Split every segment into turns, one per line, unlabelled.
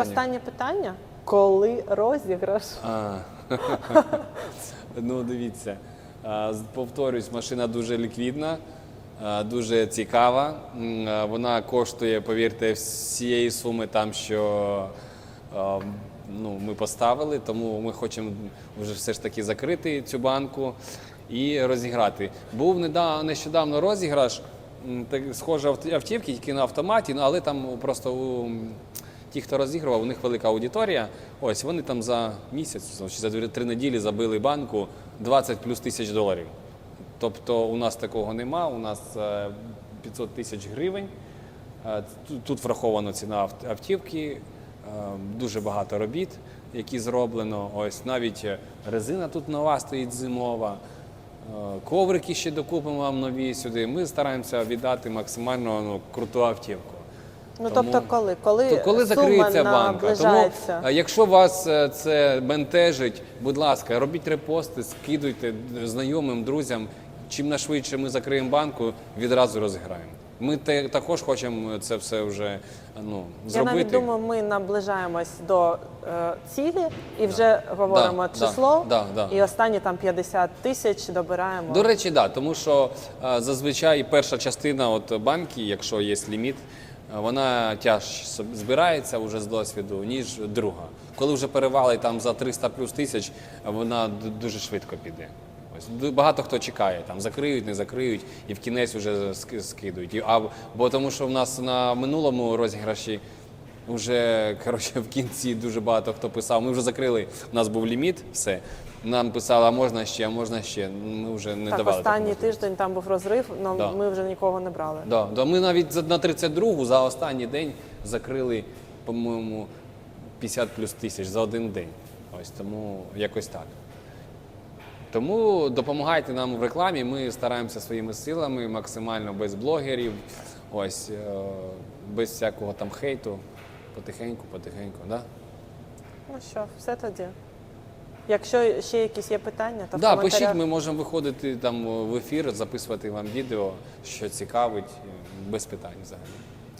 Останнє питання. Коли розіграш?
А, ну, дивіться. Повторюсь, машина дуже ліквідна, дуже цікава. Вона коштує, повірте, всієї суми там, що ну, ми поставили, тому ми хочемо вже все ж таки закрити цю банку і розіграти. Був нещодавно розіграш, так, схоже автівки, тільки на автоматі, ну, але там просто у ті, хто розігрував, у них велика аудиторія. Ось вони там за місяць чи за три неділі забили банку 20 плюс тисяч доларів. Тобто у нас такого нема. У нас е, 500 тисяч гривень. Е, Тут, врахована ціна автівки, е, дуже багато робіт, які зроблено. Ось навіть е, резина тут нова стоїть зимова. Е, Коврики ще докупимо вам нові сюди. Ми стараємося віддати максимально ну, круту автівку.
Ну
Тому-
тобто, коли? Коли,
то коли
сума
закриється банка. Тому
наближається?
е, якщо вас е, це бентежить, будь ласка, робіть репости, скидуйте знайомим, друзям. Чим нашвидше ми закриємо банку, відразу розіграємо. Ми те- також хочемо це все вже ну,
Я
зробити.
навіть думаю, ми наближаємось до е, цілі і вже говоримо
да,
число,
да, да.
і останні там 50 тисяч добираємо.
До речі, да, тому що е, зазвичай перша частина от банки, якщо є ліміт, е, вона соб- збирається вже з досвіду, ніж друга. Коли вже перевалить там за 300 плюс тисяч, вона дуже швидко піде. Ось багато хто чекає, там закриють, не закриють, і в кінець вже ски- скидують. А, бо тому що в нас на минулому розіграші вже коротше, в кінці дуже багато хто писав. Ми вже закрили, у нас був ліміт, все. Нам писали, а можна ще, а можна ще. Ми вже не
так,
давали.
останній
можливість.
тиждень там був розрив, але
Да.
ми вже нікого не брали.
Да, да, ми навіть за- на 32-гу за останній день закрили, по-моєму, 50 плюс тисяч за один день. Ось тому якось так. Тому допомагайте нам в рекламі. Ми стараємося своїми силами, максимально без блогерів, ось е, без всякого там хейту. Потихеньку, потихеньку, да?
Ну що, все тоді. Якщо ще якісь є питання, то в
Да,
коментарях.
пишіть, ми можемо виходити там в ефір, записувати вам відео, що цікавить, без питань взагалі.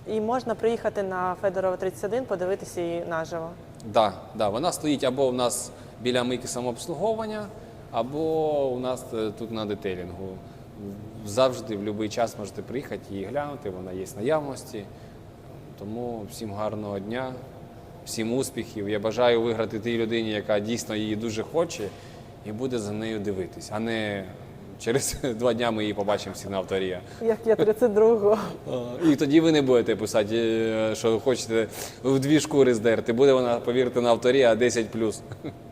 І можна приїхати на Федорова 31, подивитися її наживо.
Да, да, вона стоїть або у нас біля мийки самообслуговування, або у нас е, тут на детейлінгу. Завжди, в будь-який час можете приїхати і глянути, вона є в наявності. Тому всім гарного дня, всім успіхів. Я бажаю виграти тій людині, яка дійсно її дуже хоче, і буде за нею дивитись, а не через два дня ми її побачимо всі на авторія.
Як я 32-го.
І тоді ви не будете писати, е, що хочете в дві шкури здерти. Буде вона, повірте, на авторі, а 10